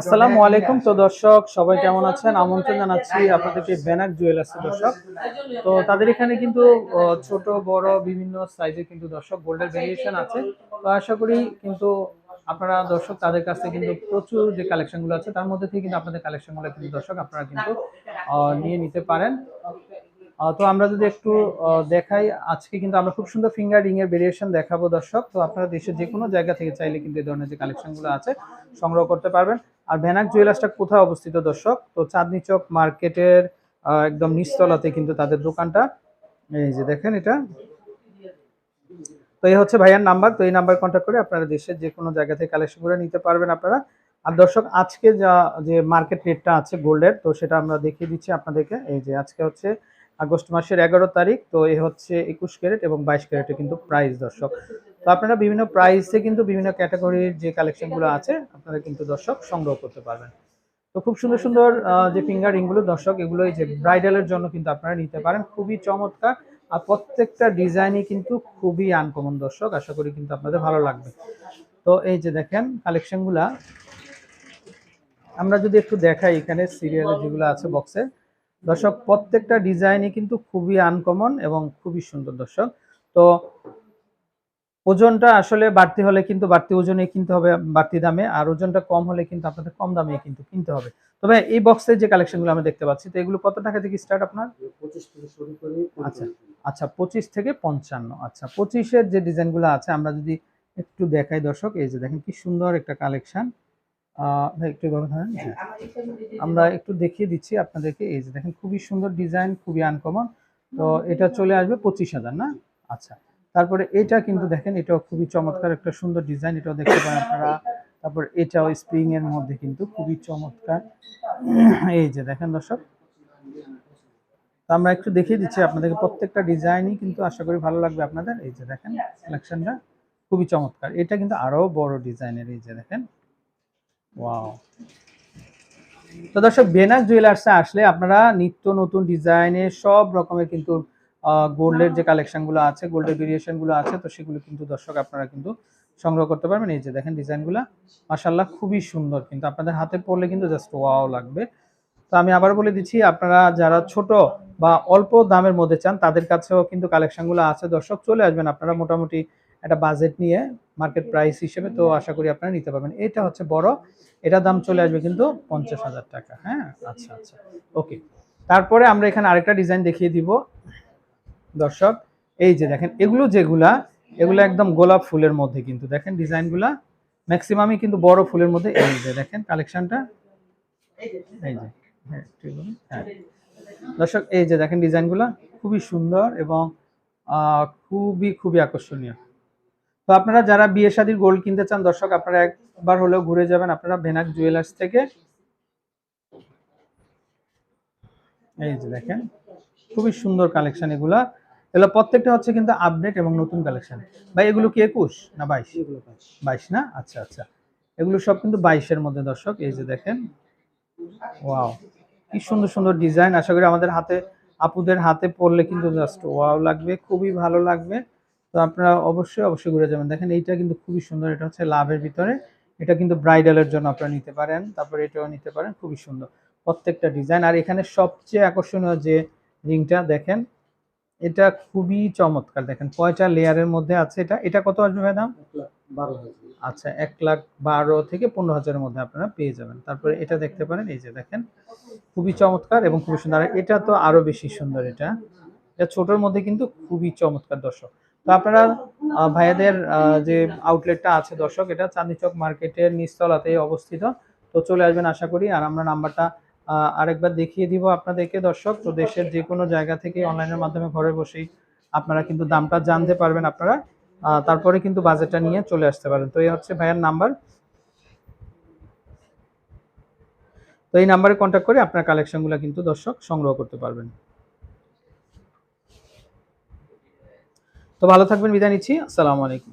আসসালামু আলাইকুম তো দর্শক, সবাই কেমন আছেন? আমন্ত্রণ জানাচ্ছি আপনাদেরকে ব্যানাক জুয়েলার্সের দর্শক। তো তাদের এখানে কিন্তু ছোট, বড়, বিভিন্ন সাইজে কিন্তু দর্শক গোল্ডের ভেরিয়েশন আছে। তো আশা করি কিন্তু আপনারা দর্শক তাদের কাছ থেকে কিন্তু প্রচুর যে কালেকশনগুলো আছে, তার মধ্যে থেকে কিন্তু আপনাদের কালেকশনগুলো কিন্তু দর্শক আপনারা কিন্তু নিয়ে নিতে পারেন। তো আমরা যদি একটু দেখাই, আজকে কিন্তু আমরা খুব সুন্দর ফিঙ্গার রিং এর ভেরিয়েশন দেখাবো দর্শক। তো আপনারা দেশের যে কোনো জায়গা থেকে চাইলে কিন্তু এই ধরনের যে কালেকশনগুলো আছে, সংগ্রহ করতে পারবেন। আর ভ্যানাক জুয়েলার্সটা কোথায় অবস্থিত দর্শক? তো চাঁদনি চক মার্কেটের একদম নিচতলাতে কিন্তু তাদের দোকানটা। এই যে দেখেন এটা। তো এই হচ্ছে ভাইয়ার নাম্বার। তো এই নাম্বার কন্ট্যাক্ট করে আপনারা দেশের যে কোনো জায়গা থেকে কালেকশন করে নিতে পারবেন আপনারা। আর দর্শক, আজকে যা, যে মার্কেট রেটটা আছে গোল্ডের তো সেটা আমরা দেখিয়ে দিচ্ছি আপনাদেরকে। এই যে আজকে হচ্ছে আগস্ট মাসের এগারো তারিখ, তো এ হচ্ছে একুশ ক্যারেট এবং বাইশ ক্যারেটে কিন্তু প্রাইস দর্শক। তো আপনারা বিভিন্ন প্রাইসে কিন্তু বিভিন্ন ক্যাটাগরির যে কালেকশনগুলো আছে, আপনারা কিন্তু দর্শক সংগ্রহ করতে পারবেন। তো খুব সুন্দর সুন্দর যে ফিঙ্গার রিংগুলো দর্শক এগুলো এই যে ব্রাইডালের জন্য কিন্তু আপনারা নিতে পারেন। খুবই চমৎকার আর প্রত্যেকটা ডিজাইনই কিন্তু খুবই আনকমন দর্শক, আশা করি কিন্তু আপনাদের ভালো লাগবে। তো এই যে দেখেন কালেকশনগুলা আমরা যদি একটু দেখাই এখানে সিরিয়ালে যেগুলো আছে বক্সে দর্শক প্রত্যেকটা ডিজাইনই কিন্তু খুবই আনকমন এবং খুবই সুন্দর দর্শক। তো ওজনটা আসলে বাড়তি হলে কিন্তু বাড়তি ওজনে কিনতে হবে বাড়তি দামে আর ওজনটা কম হলে কিন্তু আপনাদের কম দামে কিন্তু কিনতে হবে। তবে এই বক্সের যে কালেকশনগুলো আমরা দেখতে পাচ্ছি তো এগুলো কত টাকা থেকে স্টার্ট আপনার? পঁচিশ থেকে শুরু করে আচ্ছা আচ্ছা পঁচিশ থেকে পঞ্চান্ন। আচ্ছা পঁচিশের যে ডিজাইনগুলো আছে আমরা যদি একটু দেখাই দর্শক এই যে দেখেন কি সুন্দর একটা কালেকশন একটু ধরেন হ্যাঁ। আমরা একটু দেখিয়ে দিচ্ছি আপনাদেরকে। এই যে দেখেন, খুবই সুন্দর ডিজাইন, খুবই আনকমন তো এটা চলে আসবে পঁচিশ হাজার, না? আচ্ছা। তারপরে এটা কিন্তু দেখেন, এটাও খুবই চমৎকার একটা সুন্দর ডিজাইন। এটাও দেখতে পারেন আপনারা। তারপর এটাও স্প্রিং এর মধ্যে কিন্তু খুবই চমৎকার। এই যে দেখেন দর্শক। তো আমরা একটু দেখিয়ে দিচ্ছি আপনাদেরকে প্রত্যেকটা ডিজাইনই কিন্তু আশা করি ভালো লাগবে আপনাদের। এই যে দেখেন কালেকশনটা খুবই চমৎকার। এটা কিন্তু আরও বড় ডিজাইনের, এই যে দেখেন। ওয়াও তো দর্শক বেনাক জুয়েলার্সে আসলে আপনারা নিত্য নতুন ডিজাইনের সব রকমের কিন্তু গোল্ডের যে কালেকশনগুলো আছে গোল্ডের ভেরিয়েশনগুলো আছে, তো সেগুলো কিন্তু দর্শক আপনারা কিন্তু সংগ্রহ করতে পারবেন। এই যে দেখেন ডিজাইনগুলো মাশাল্লাহ খুবই সুন্দর কিন্তু। আপনাদের হাতে পড়লে কিন্তু জাস্ট ওয়াও লাগবে। তো আমি আবার বলে দিচ্ছি, আপনারা যারা ছোট বা অল্প দামের মধ্যে চান, তাদের কাছেও কিন্তু কালেকশনগুলো আছে। দর্শক, চলে আসবেন। আপনারা মোটামুটি একটা বাজেট নিয়ে মার্কেট প্রাইস হিসেবে তো আশা করি আপনারা নিতে পারবেন। এটা হচ্ছে বড়। এটা দাম চলে আসবে কিন্তু পঞ্চাশ হাজার টাকা। হ্যাঁ? আচ্ছা আচ্ছা। ওকে। তারপরে আমরা এখানে আরেকটা ডিজাইন দেখিয়ে দিব। দর্শক এই যে দেখেন এগুলো যেগুলা এগুলো একদম গোলাপ ফুলের মধ্যে কিন্তু। দেখেন ডিজাইনগুলা ম্যাক্সিমামই কিন্তু বড় ফুলের মধ্যে এই যে দেখেন কালেকশনটা। এই যে হ্যাঁ হ্যাঁ। দর্শক এই যে দেখেন ডিজাইনগুলা খুবই সুন্দর এবং খুবই খুবই আকর্ষণীয়। তো আপনারা যারা বিয়ে শাদীর গোল্ড কিনতে চান দর্শক আপনারা একবার হলেও ঘুরে যাবেন আপনারা ভেনাক জুয়েলার্স থেকে। এই যে দেখেন খুবই সুন্দর কালেকশন এগুলা। এগুলো প্রত্যেকটা হচ্ছে কিন্তু আপডেট এবং নতুন কালেকশন ভাই এগুলো কি একুশ না বাইশ? এগুলো বাইশ। না? আচ্ছা আচ্ছা। এগুলো সব কিন্তু বাইশের মধ্যে দর্শক এই যে দেখেন। ওয়াও কি সুন্দর সুন্দর ডিজাইন আশা করি আমাদের হাতে আপুদের হাতে পড়লে কিন্তু জাস্ট ওয়াও লাগবে খুবই ভালো লাগবে। তো আপনারা অবশ্যই অবশ্যই ঘুরে যাবেন। দেখেন এইটা কিন্তু খুবই সুন্দর এটা হচ্ছে লাভের ভিতরে। এটা কিন্তু ব্রাইডালের জন্য আপনারা নিতে পারেন তারপরে এটাও নিতে পারেন খুবই সুন্দর। প্রত্যেকটা ডিজাইন আর এখানে সবচেয়ে আকর্ষণীয় যে রিংটা দেখেন এটা খুবই চমৎকার। দেখেন কয়টা লেয়ারের মধ্যে আছে এটা? এটা কত আসবে ম্যাডাম আচ্ছা এক লাখ বারো থেকে পনেরো হাজারের মধ্যে আপনারা পেয়ে যাবেন। তারপরে এটা দেখতে পারেন এই যে দেখেন খুবই চমৎকার এবং খুবই সুন্দর। এটা তো আরও বেশি সুন্দর এটা। এটা ছোটোর মধ্যে কিন্তু খুবই চমৎকার দর্শক। তো আপনারা ভাইয়াদের যে আউটলেটটা আছে দর্শক, এটা চাঁদনি চক মার্কেটের নিচতলাতে অবস্থিত। তো চলে আসবেন আশা করি, আর আমরা নাম্বারটা আরেকবার দেখিয়ে দিব আপনাদেরকে দর্শক। তো দেশের যে কোনো জায়গা থেকে অনলাইনের মাধ্যমে ঘরে বসেই আপনারা কিন্তু দামটা জানতে পারবেন আপনারা। তারপরে কিন্তু বাজেটটা নিয়ে চলে আসতে পারেন। তো এই হচ্ছে ভাইয়ার নাম্বার। তো এই নাম্বারে কন্ট্যাক্ট করে আপনার কালেকশনগুলো কিন্তু দর্শক সংগ্রহ করতে পারবেন। তো ভালো থাকবেন বিদায় নিচ্ছি। আসসালামু আলাইকুম।